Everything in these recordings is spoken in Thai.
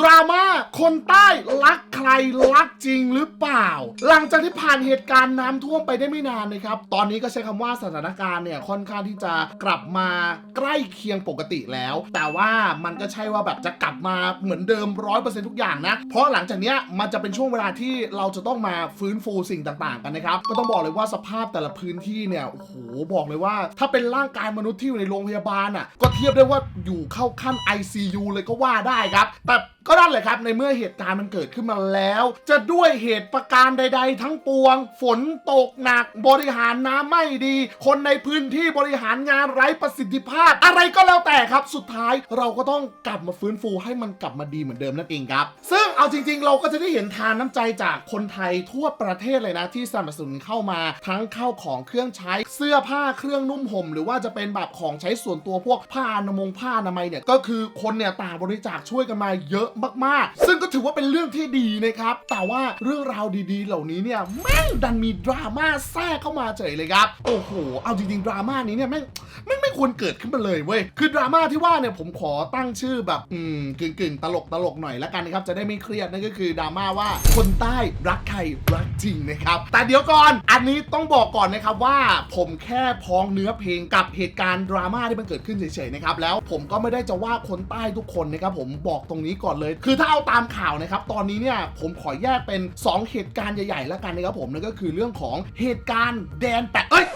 ดราม่าคนใต้รักใครรักจริงหรือเปล่า หลังจากที่ผ่านเหตุการณ์น้ำท่วมไปได้ไม่นานนะครับ ตอนนี้ก็ใช้คำว่าสถานการณ์เนี่ยค่อนข้างที่จะกลับมาใกล้เคียงปกติแล้ว แต่ว่ามันก็ใช่ว่าแบบจะกลับมาเหมือนเดิมร้อยเปอร์เซ็นต์ทุกอย่างนะ เพราะหลังจากเนี้ยมันจะเป็นช่วงเวลาที่เราจะต้องมาฟื้นฟูสิ่งต่างๆ กันนะครับ ก็ต้องบอกเลยว่าสภาพแต่ละพื้นที่เนี่ยโอ้โหบอกเลยว่า ถ้าเป็นร่างกายมนุษย์ที่อยู่ในโรงพยาบาลอะก็เทียบได้ว่าอยู่เข้าขั้น ICU เลยก็ว่าได้ครับแต่ ก็นั่นแหละครับในเมื่อเหตุการณ์มันเกิดขึ้นมาแล้ว จะด้วยเหตุประการใด ๆ ทั้งปวง ฝนตกหนัก บริหารน้ำไม่ดี คนในพื้นที่บริหารงานไร้ประสิทธิภาพ อะไรก็แล้วแต่ครับ สุดท้ายเราก็ต้องกลับมาฟื้นฟูให้มันกลับมาดีเหมือนเดิมนั่นเองครับ ซึ่ง เอาจริงๆ เราก็จะได้เห็นทานน้ำใจจากคนไทยทั่วประเทศเลยนะที่สนับสนุนเข้ามาทั้งเข้าของเครื่องใช้เสื้อผ้าเครื่องนุ่มห่มหรือว่าจะเป็นแบบของใช้ส่วนตัวพวกผ้าอนามงผ้าอนามัยเนี่ยก็คือคนเนี่ยต่างบริจาคช่วยกันมาเยอะมากๆ ซึ่งก็ถือว่าเป็นเรื่องที่ดีนะครับ แต่ว่าเรื่องราวดีๆ เหล่านี้เนี่ยแม่งดันมีดราม่าแทรกเข้ามาเฉยเลยครับโอ้โหเอาจริงๆดราม่านี้เนี่ยแม่งแม่งไม่ควรเกิดขึ้นมาเลยเว้ยคือดราม่าที่ว่าเนี่ยผมขอตั้งชื่อแบบอืมกึ่งกึ่งๆตลกตลกหน่อยละกันนะครับจะได้ไม่เครียดนั่นก็คือดราม่าว่าคนใต้รักใครรักจริงนะครับแต่เดี๋ยวก่อนอันนี้ต้องบอกก่อนนะครับว่าผมแค่พ้องเนื้อเพลงกับเหตุการณ์ดราม่าที่มันเกิดขึ้นเฉยๆนะครับแล้วผมก็ไม่ได้จะว่าคนใต้ทุกคนนะครับผมบอกตรงนี้ก่อนเลย คือถ้าเอาตามข่าวนะครับตอนนี้เนี่ยผมขอแยกเป็น 2 เหตุการณ์ใหญ่ๆแล้วกันนะครับผมนั่นก็คือเรื่องของเหตุการณ์แดนแปดเอ้ย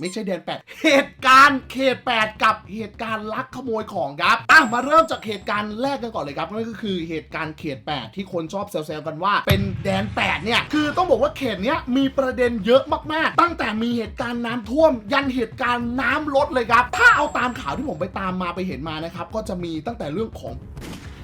ไม่ใช่แดนแปดเหตุการณ์เขตแปดกับเหตุการณ์ลักขโมยของครับอะมาเริ่มจากเหตุการณ์แรกกันก่อนเลยครับนั่นก็คือเหตุการณ์เขตแปดที่คนชอบแซวๆกันว่า เป็นแดนแปดเนี่ย คือต้องบอกว่าเขตเนี้ยมีประเด็นเยอะมากๆ ตั้งแต่มีเหตุการณ์น้ำท่วม ยันเหตุการณ์น้ำลดเลยครับ ถ้าเอาตามข่าวที่ผมไปตามมาไปเห็นมานะครับก็จะมีตั้งแต่เรื่องของ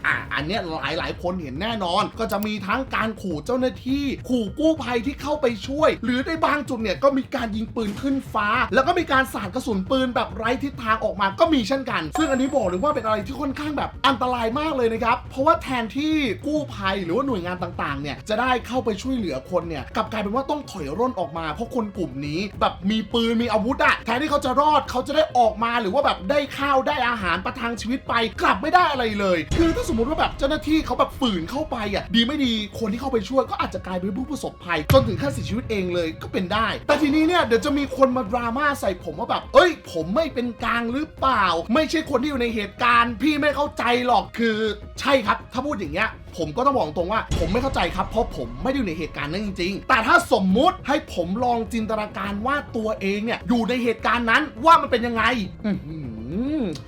อะอันเนี้ยหลายหลายคนเห็นแน่นอน ก็จะมีทั้งการขู่เจ้าหน้าที่ ขู่กู้ภัยที่เข้าไปช่วย หรือในบางจุดเนี่ยก็มีการยิงปืนขึ้นฟ้า แล้วก็มีการสาดกระสุนปืนแบบไร้ทิศทางออกมาก็มีเช่นกัน ซึ่งอันนี้บอกเลยว่าเป็นอะไรที่ค่อนข้างแบบอันตรายมากเลยนะครับ เพราะว่าแทนที่กู้ภัยหรือว่าหน่วยงานต่างๆ เนี่ยจะได้เข้าไปช่วยเหลือคนเนี่ยกลับกลายเป็นว่าต้องถอยร่นออกมา เพราะคนกลุ่มนี้แบบมีปืนมีอาวุธอะแทนที่เขาจะรอดเขาจะได้ออกมาหรือว่าแบบได้ข้าวได้อาหารประทังชีวิตไป กลับไม่ได้อะไรเลย คือถ้าสมมติว่าแบบเจ้าหน้าที่เขาแบบฝืนเข้าไปอะดีไม่ดีคนที่เข้าไปช่วยก็อาจจะกลายเป็นผู้ประสบภัย จนถึงขั้นเสียชีวิตเองเลยก็เป็นได้ แต่ทีนี้เนี่ยเดี๋ยวจะมีคนมาดราม่าใส่ผมว่าแบบ เอ้ย ผมไม่เป็นกลางหรือเปล่า ไม่ใช่คนที่อยู่ในเหตุการณ์ พี่ไม่เข้าใจหรอกคือใช่ครับ ถ้าพูดอย่างเงี้ยผมก็ต้องบอกตรงว่าผมไม่เข้าใจครับ เพราะผมไม่ได้อยู่ในเหตุการณ์นั้นจริง ๆ แต่ถ้าสมมุติให้ผมลองจินตนาการว่าตัวเองเนี่ยอยู่ในเหตุการณ์นั้นว่ามันเป็นยังไง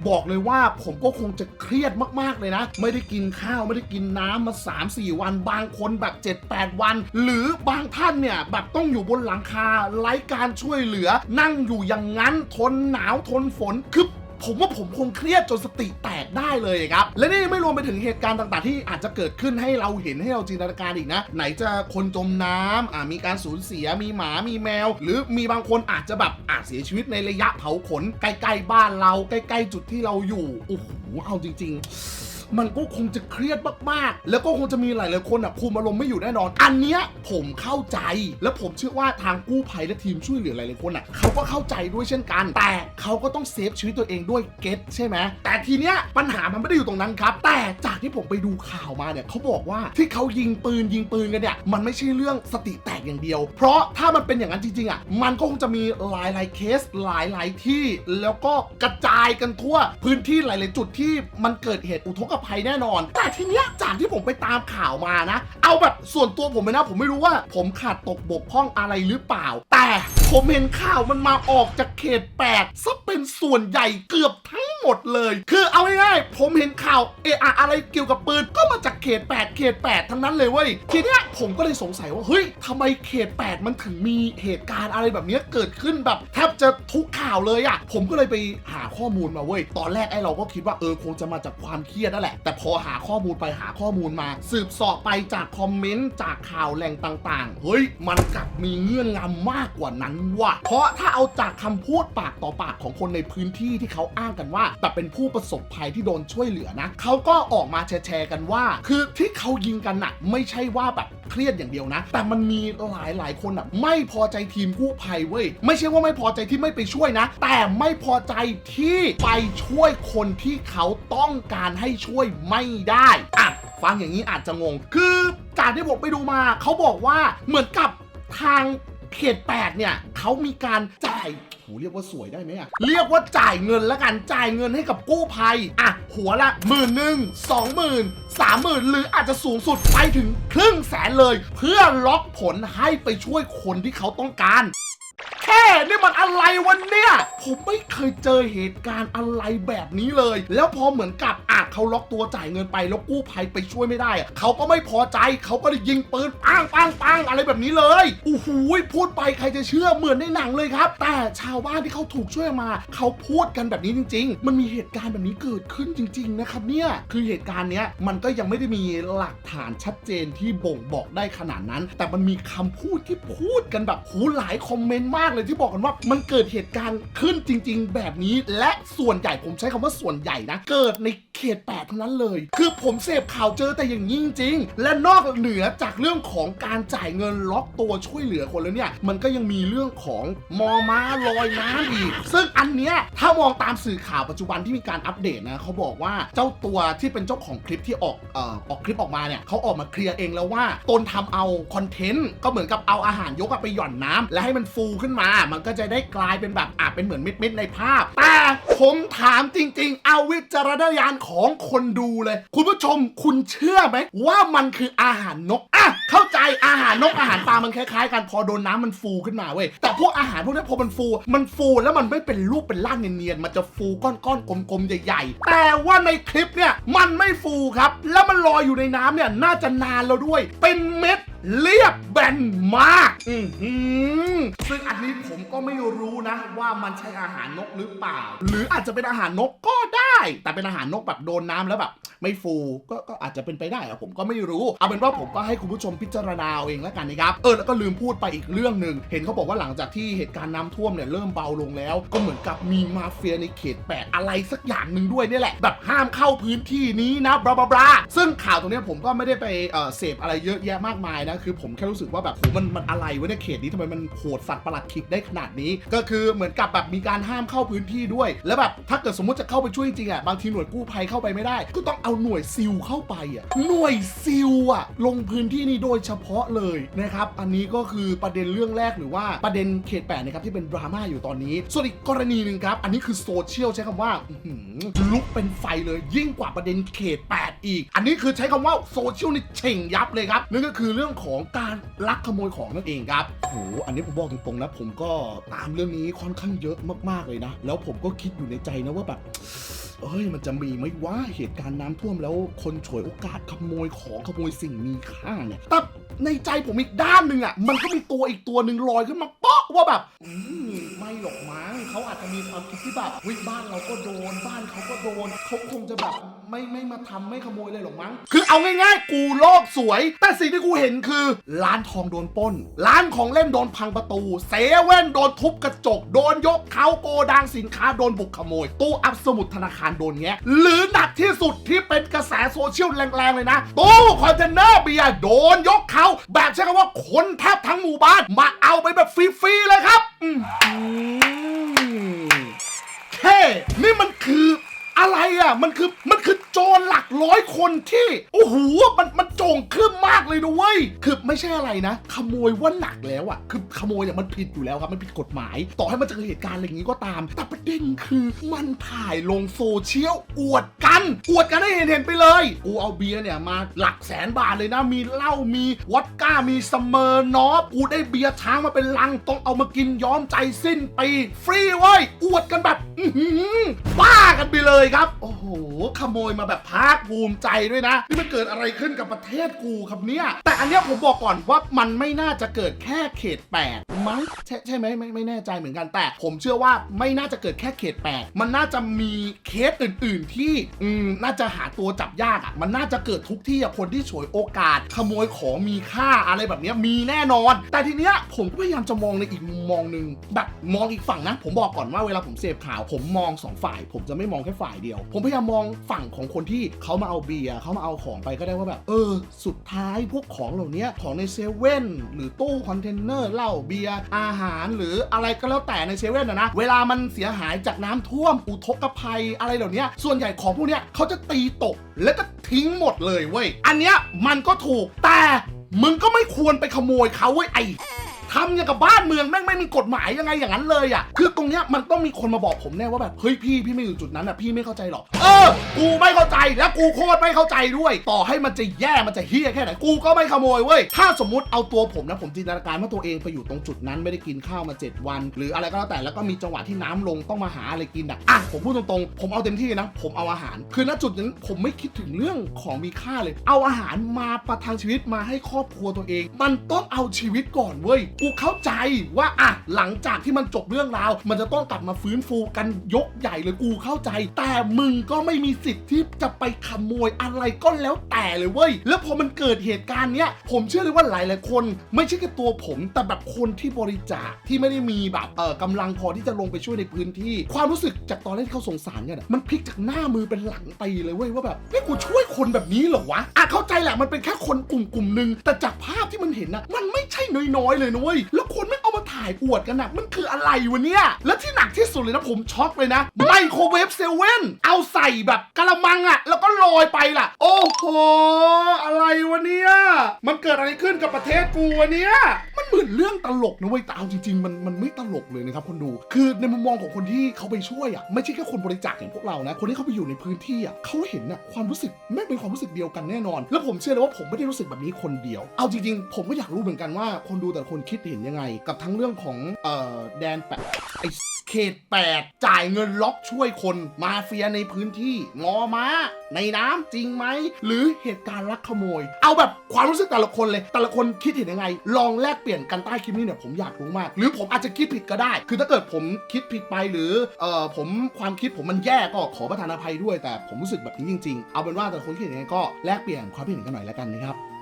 บอกเลยว่าผมก็คงจะเครียดมากๆเลยนะ ไม่ได้กินข้าวไม่ได้กินน้ำมา 3-4 วัน บางคนแบบ 7-8 วัน หรือบางท่านเนี่ยแบบต้องอยู่บนหลังคาไร้การช่วยเหลือ นั่งอยู่อย่างนั้นทนหนาวทนฝนคือ ผมว่าผมคงเครียดจนสติแตกได้เลยครับ และนี่ยังไม่รวมไปถึงเหตุการณ์ต่างๆ ที่อาจจะเกิดขึ้นให้เราเห็นให้เราจินตนาการอีกนะ ไหนจะคนจมน้ำอ่ามีการสูญเสียมีหมามีแมว หรือมีบางคนอาจจะแบบอาจเสียชีวิตในระยะเผาขน ใกล้ๆบ้านเราใกล้ ๆ จุดที่เราอยู่โอ้โหเอาจริง ๆ มันก็คงจะเครียดมากๆ แล้วก็คงจะมีหลายๆคนอะคุมอารมณ์ไม่อยู่แน่นอน อันเนี้ยผมเข้าใจและผมเชื่อว่าทางกู้ภัยและทีมช่วยเหลือหลายๆคนอะเขาก็เข้าใจด้วยเช่นกัน แต่เขาก็ต้องเซฟชีวิตตัวเองด้วยเก็ตใช่ไหมแต่ทีเนี้ยปัญหามันไม่ได้อยู่ตรงนั้นครับ แต่จากที่ผมไปดูข่าวมาเนี่ยเขาบอกว่าที่เขายิงปืนยิงปืนกันเนี่ยมันไม่ใช่เรื่องสติแตกอย่างเดียว เพราะถ้ามันเป็นอย่างนั้นจริงๆอะมันก็คงจะมีหลายๆเคสหลายๆที่ แล้วก็กระจายกันทั่วพื้นที่หลาย ๆ จุดที่มันเกิดเหตุอุทกภัยแน่นอน แต่ทีเนี้ยจากที่ผมไปตามข่าวมานะ เอาแบบส่วนตัวผมเลยนะ ผมไม่รู้ว่า ผมขาดตกบกพร่องอะไรหรือเปล่า แต่ผมเห็นข่าวมันมาออกจากเขตแปดซะเป็นส่วนใหญ่เกือบทั้ง หมดเลย คือเอาง่ายๆผมเห็นข่าวเอะอะอะไรเกี่ยวกับปืนก็มาจากเขต 8 เขต 8 ทั้งนั้นเลยเว้ยทีเนี้ยผมก็เลยสงสัยว่าเฮ้ยทำไมเขต 8 มันถึงมีเหตุการณ์อะไรแบบเนี้ยเกิดขึ้นแบบแทบจะทุกข่าวเลยอะผมก็เลยไปหาข้อมูลมาเว้ยตอนแรกไอ้เราก็คิดว่าเออคงจะมาจากความเครียดนั่นแหละ แต่พอหาข้อมูลไปหาข้อมูลมา สืบสอบไปจากคอมเมนต์จากข่าวแหล่งต่างๆเฮ้ยมันกลับมีเงื่อนงำมากกว่านั้นว่ะเพราะถ้าเอาจากคำพูดปากต่อปากของคนในพื้นที่ที่เขาอ้างกันว่าแบบเป็นผู้ประสบภัยที่โดนช่วยเหลือนะเขาก็ออกมาแชร์กันว่า คือที่เขายิงกันน่ะไม่ใช่ว่าแบบเครียดอย่างเดียวนะ แต่มันมีหลายหลายคนอะไม่พอใจทีมกู้ภัยเว้ยไม่ใช่ว่าไม่พอใจที่ไม่ไปช่วยนะ แต่ไม่พอใจที่ไปช่วยคนที่เขาต้องการให้ช่วยไม่ได้อะฟังอย่างนี้อาจจะงง คือจากที่ผมไปดูมาเขาบอกว่าเหมือนกับทางเขตแปดเนี่ยเขามีการจ่าย หเรียกว่าสวยได้ไหมอะเรียกว่าจ่ายเงินแล้วกันจ่ายเงินให้กับกู้ภัยอะหัวละหมื่นหนึ่งสองหมื่นสามหมื่นหรืออาจจะสูงสุดไปถึงครึ่งแสนเลย เพื่อล็อกผลให้ไปช่วยคนที่เขาต้องการ แค่นี่มันอะไรวันเนี่ย ผมไม่เคยเจอเหตุการณ์อะไรแบบนี้เลย แล้วพอเหมือนกับอาจเขาล็อกตัวจ่ายเงินไปแล้วกู้ภัยไปช่วยไม่ได้อะเขาก็ไม่พอใจเขาก็เลยยิงปืนปังปังปังอะไรแบบนี้เลยโอ้โหพูดไปใครจะเชื่อเหมือนในหนังเลยครับ แต่ชาวบ้านที่เขาถูกช่วยมา เขาพูดกันแบบนี้จริง ๆ มันมีเหตุการณ์แบบนี้เกิดขึ้นจริง ๆ นะครับเนี่ยคือเหตุการณ์เนี้ยมันก็ยังไม่ได้มีหลักฐานชัดเจนที่บ่งบอกได้ขนาดนั้น แต่มันมีคำพูดที่พูดกันแบบหูหลายคอมเมนต์มากเลยที่บอกกันว่ามันเกิดเหตุการณ์ขึ้นจริง ๆ แบบนี้และส่วนใหญ่ผมใช้คำว่าส่วนใหญ่นะ เกิดในเขตแปดเท่านั้นเลย คือผมเสพข่าวเจอแต่อย่างนี้จริงๆและนอกเหนือจากเรื่องของการจ่ายเงินล็อกตัวช่วยเหลือคนแล้วเนี่ย มันก็ยังมีเรื่องของมอม้าลอยน้ำอีก ซึ่งอันเนี้ยถ้ามองตามสื่อข่าวปัจจุบันที่มีการอัปเดตนะเขาบอกว่าเจ้าตัวที่เป็นเจ้าของคลิปที่ออกเอ่อออกคลิปออกมาเนี่ยเขาออกมาเคลียร์เองแล้วว่าตนทำเอาคอนเทนต์ก็เหมือนกับเอาอาหารยกไปหย่อนน้ำและให้มันฟูขึ้นมา มันก็จะได้กลายเป็นแบบอาจเป็นเหมือนม็ดๆในภาพ แต่ผมถามจริง ๆ เอาวิจารณญาณของคนดูเลย คุณผู้ชมคุณเชื่อไหมว่ามันคืออาหารนกะเข้าใจอาหารนกอาหารปลามันคล้ายๆกันพอโดนน้ำมันฟูขึ้นมาเว้ยแต่พวกอาหารพวกนี้พอมันฟู มันฟูแล้วมันไม่เป็นรูปเป็นร่างเนียนๆมันจะฟูก้อนๆกลมๆใหญ่ๆ แต่ว่าในคลิปเนี่ยมันไม่ฟูครับ แล้วมันลอยอยู่ในน้ำเนี่ยน่าจะนานแล้วด้วย เป็นเม็ดเรียบแบนมากอือหือซึ่งอันนี้ผมก็ไม่รู้นะ ว่ามันใช่อาหารนกหรือเปล่า หรืออาจจะเป็นอาหารนกก็ได้ แต่เป็นอาหารนกแบบโดนน้ำแล้วแบบ ไม่ฟูก็ก็อาจจะเป็นไปได้อะผมก็ไม่รู้ เอาเป็นว่าผมก็ให้คุณผู้ชมพิจารณาเองแล้วกันนะครับ เออแล้วก็ลืมพูดไปอีกเรื่องหนึ่ง เห็นเขาบอกว่าหลังจากที่เหตุการณ์น้ำท่วมเนี่ยเริ่มเบาลงแล้ว ก็เหมือนกับมีมาเฟียในเขตแปดอะไรสักอย่างหนึ่งด้วยนี่แหละ แบบห้ามเข้าพื้นที่นี้นะบลาบลาบลาซึ่งข่าวตรงนี้ผมก็ไม่ได้ไปเออเสพอะไรเยอะแยะมากมายนะ คือผมแค่รู้สึกว่าแบบโหมันมันอะไรวะเนี่ยเขตนี้ทำไมมันโหดสัตว์ประหลาดขิกได้ขนาดนี้ ก็คือเหมือนกับแบบมีการห้ามเข้าพื้นที่ด้วย แล้วแบบถ้าเกิดสมมติจะเข้าไปช่วยจริงอะบางทีหน่วยกู้ภัยเข้าไปไม่ได้ ก็ต้องเอาหน่วยซิลเข้าไปอะหน่วยซิลอะลงพื้นที่นี้โดยเฉพาะเลยนะครับอันนี้ก็คือประเด็นเรื่องแรกหรือว่าประเด็นเขตแปดนะครับที่เป็นดราม่าอยู่ตอนนี้ ส่วนอีกกรณีหนึ่งครับ อันนี้คือโซเชียลใช้คำว่าลุกเป็นไฟเลยยิ่งกว่าประเด็นเขต 8 อีก อันนี้คือใช้คำว่าโซเชียลนี่เฉ่งยับเลยครับนั่นก็คือเรื่องของการลักขโมยของนั่นเองครับโหอันนี้ผมบอกตรงๆนะผมก็ตามเรื่องนี้ค่อนข้างเยอะมากๆเลยนะ แล้วผมก็คิดอยู่ในใจนะว่าแบบ เอ้ยมันจะมีไหมว่าเหตุการณ์น้ำท่วมแล้ว คนฉวยโอกาสขโมยของขโมยสิ่งมีค่าเนี่ยแต่ในใจผมอีกด้านหนึ่งอะ มันก็มีตัวอีกตัวหนึ่งลอยขึ้นมาเปาะว่าแบบอืมไม่หรอกมั้งเขาอาจจะมีความคิดที่แบบวิบ้านเราก็โดนบ้านเขาก็โดนเขาคงจะแบบ ไม่ไม่มาทำไม่ขโมยเลยหรอกมั้ง คือเอาง่ายๆ กูโลกสวย แต่สิ่งที่กูเห็นคือ ร้านทองโดนปล้น ร้านของเล่นโดนพังประตู เซเว่นโดนทุบกระจก โดนยกเขาโกดังสินค้าโดนบุกขโมย ตู้อัพสมุดธนาคารโดนแงะหรือหนักที่สุดที่เป็นกระแสโซเชียลแรงๆเลยนะ ตู้คอนเทนเนอร์เบียร์โดนยกเขาแบบใช้คำว่าคนแทบทั้งหมู่บ้านมาเอาไปแบบฟรีๆเลยครับ อือหือเฮ้นี่มันคือ อะไรอะ มันคือมันคือโจรหลักร้อยคนที่ โอ้โหมันมันโจงครึ่มมากเลยนะเว้ยคือไม่ใช่อะไรนะ ขโมยว่าหนักแล้วอะ คือขโมยเนี่ยมันผิดอยู่แล้วครับมันผิดกฎหมาย ต่อให้มันจะเกิดเหตุการณ์อะไรอย่างนี้ก็ตาม แต่ประเด็นคือมันถ่ายลงโซเชียลอวดกัน อวดกันให้เห็นเห็นไปเลยกูเอาเบียร์เนี่ยมาหลักแสนบาทเลยนะมีเหล้ามีวอดก้ามีสเมอร์นอฟกูได้เบียร์ช้างมาเป็นลังต้องเอามากินย้อมใจสิ้นปีฟรีเว้ยอวดกันแบบ บ้ากันไปเลยครับ โอ้โห ขโมยมาแบบภาคภูมิใจด้วยนะ นี่มันเกิดอะไรขึ้นกับประเทศกูครับเนี่ย แต่อันเนี้ยผมบอกก่อนว่ามันไม่น่าจะเกิดแค่เขต8มั้งใช่ใช่ไหมไม่ไม่แน่ใจเหมือนกันแต่ ผมเชื่อว่าไม่น่าจะเกิดแค่เขต8มันน่าจะมีเคสอื่น ๆ ที่อืมน่าจะหาตัวจับยากอะ่ะมันน่าจะเกิดทุกที่อะคนที่ฉวยโอกาส ขโมยของมีค่าอะไรแบบเนี้ยมีแน่นอน แต่ทีเนี้ยผมก็พยายามจะมองในอีกมุมมองหนึ่งแบบมองอีกฝั่งนะ ผมบอกก่อนว่าเวลาผมเสพข่าวผมมมองสองฝ่าย ผมจะไม่มองแค่ฝ่ายเดียว ผมพยายามมองฝั่งของคนที่เขามาเอาเบียร์เขามาเอาของไปก็ได้ว่าแบบ เออ สุดท้ายพวกของเหล่านี้ของในเซเว่นหรือตู้คอนเทนเนอร์เหล้าเบียร์อาหารหรืออะไรก็แล้วแต่ในเซเว่นนะนะเวลามันเสียหายจากน้ำท่วมอุทกภัยอะไรเหล่านี้ส่วนใหญ่ของพวกเนี้ยเขาจะตีตกแล้วก็ทิ้งหมดเลยเว้ยอันเนี้ยมันก็ถูกแต่มึงก็ไม่ควรไปขโมยเขาเว้ยไอ ทำอย่างกับบ้านเมืองแม่งไม่มีกฎหมายยังไงอย่างนั้นเลยอะ คือตรงเนี้ยมันต้องมีคนมาบอกผมแน่ว่าแบบเฮ้ยพี่พี่ไม่อยู่จุดนั้นอะพี่ไม่เข้าใจหรอก เออ กูไม่เข้าใจและกูโคตรไม่เข้าใจด้วย ต่อให้มันจะแย่มันจะเฮี้ยแค่ไหนกูก็ไม่ขโมยเว้ย ถ้าสมมติเอาตัวผมนะผมจินตนาการว่าตัวเองไปอยู่ตรงจุดนั้นไม่ได้กินข้าวมา 7 วัน หรืออะไรก็แล้วแต่แล้วก็มีจังหวะที่น้ำลงต้องมาหาอะไรกินอะอะผมพูดตรงๆ ผมเอาเต็มที่นะ ผมเอาอาหาร คือณจุดนั้นผมไม่คิดถึงเรื่องของมีค่าเลย เอาอาหารมาประทังชีวิตมาให้ครอบครัวตัวเอง มันต้องเอาชีวิตก่อนเว้ยกูเข้าใจว่าอะหลังจากที่มันจบเรื่องราว มันจะต้องกลับมาฟื้นฟูกันยกใหญ่เลยกูเข้าใจ แต่มึงก็ไม่มีสิทธิ์ที่จะไปขโมยอะไรก็แล้วแต่เลยเว้ยแล้วพอมันเกิดเหตุการณ์เนี้ยผมเชื่อเลยว่าหลายๆคน ไม่ใช่แค่ตัวผม แต่แบบคนที่บริจาคที่ไม่ได้มีแบบเออกำลังพอที่จะลงไปช่วยในพื้นที่ ความรู้สึกจากตอนแรกที่เขาสงสารกันอะมันพลิกจากหน้ามือเป็นหลังตีเลยเว้ยว่าแบบนี่กูช่วยคนแบบนี้เหรอวะอะเข้าใจแหละมันเป็นแค่คนกลุ่มกลุ่มหนึ่งแต่จากภาพที่มันเห็นนะมันไม่ใช่น้อยๆเลยนะว้ย แล้วคนไม่เอามาถ่ายอวดกันนะมันคืออะไรวะเนี่ย แล้วที่หนักที่สุดเลยนะผมช็อกเลยนะ ไมโครเวฟเซเว่น เอาใส่แบบกะละมังอะแล้วก็ลอยไปล่ะ โอ้โห อะไรวะเนี่ย มันเกิดอะไรขึ้นกับประเทศกูวะเนี่ยมันเหมือนเรื่องตลกนะเว้ยแต่เอาจริงๆมันมันไม่ตลกเลยนะครับคนดู คือในมุมมองของคนที่เขาไปช่วยอะไม่ใช่แค่คนบริจาคอย่างพวกเรานะ คนที่เขาไปอยู่ในพื้นที่อะเขาเห็นอะความรู้สึกไม่เป็นความรู้สึกเดียวกันแน่นอน แล้วผมเชื่อเลยว่าผมไม่ได้รู้สึกแบบนี้คนเดียว เอาจริงๆ ผมก็อยากรู้เหมือนกันว่าคนดูแต่ละคนคิดเห็นยังไง กับทั้งเรื่องของเอ่อแดนแปะไอ เขต 8 จ่ายเงินล็อกช่วยคนมาเฟียในพื้นที่งอม้า ในน้ำจริงไหม หรือเหตุการณ์ลักขโมย เอาแบบความรู้สึกแต่ละคนเลย แต่ละคนคิดเห็นยังไง ลองแลกเปลี่ยนกันใต้คลิปนี้เนี่ยผมอยากรู้มาก หรือผมอาจจะคิดผิดก็ได้ คือถ้าเกิดผมคิดผิดไปหรือเอ่อผมความคิดผมมันแย่ก็ขอประทานอภัยด้วยแต่ผมรู้สึกแบบนี้จริง ๆ เอาเป็นว่าแต่ละคนคิดเห็นยังไงก็แลกเปลี่ยนความคิดเห็นกันหน่อยแล้วกันนะครับ